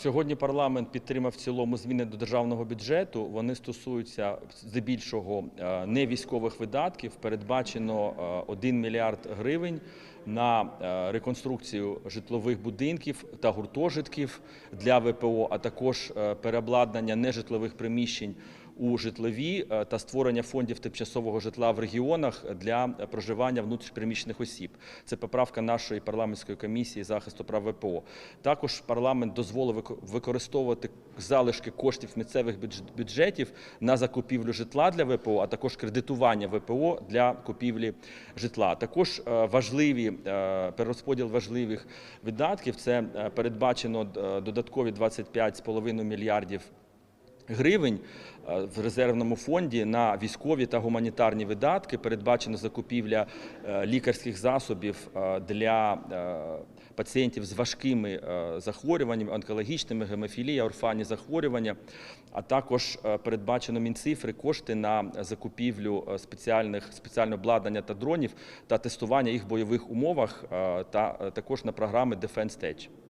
Сьогодні парламент підтримав в цілому зміни до державного бюджету. Вони стосуються здебільшого е, не військових видатків. Передбачено е, 1 мільярд гривень на е, реконструкцію житлових будинків та гуртожитків для ВПО, а також е, переобладнання нежитлових приміщень у житлові е, та створення фондів тимчасового житла в регіонах для проживання внутрішньопереміщених осіб. Це поправка нашої парламентської комісії захисту прав ВПО. Також парламент дозволив використовувати залишки коштів місцевих бюдж- бюджетів на закупівлю житла для ВПО, а також кредитування ВПО для купівлі житла. Також важливі перерозподіл важливих видатків. Це е, передбачено е, додаткові 25,5 мільярдів гривень е, в резервному фонді на військові та гуманітарні видатки. Передбачена закупівля е, лікарських засобів е, для пацієнтів з важкими захворюваннями, онкологічними, гемофілія, орфанні захворювання. А також передбачено Мінцифри кошти на закупівлю спеціальних спеціального обладнання та дронів та тестування їх в бойових умовах, та також на програми Defense Tech.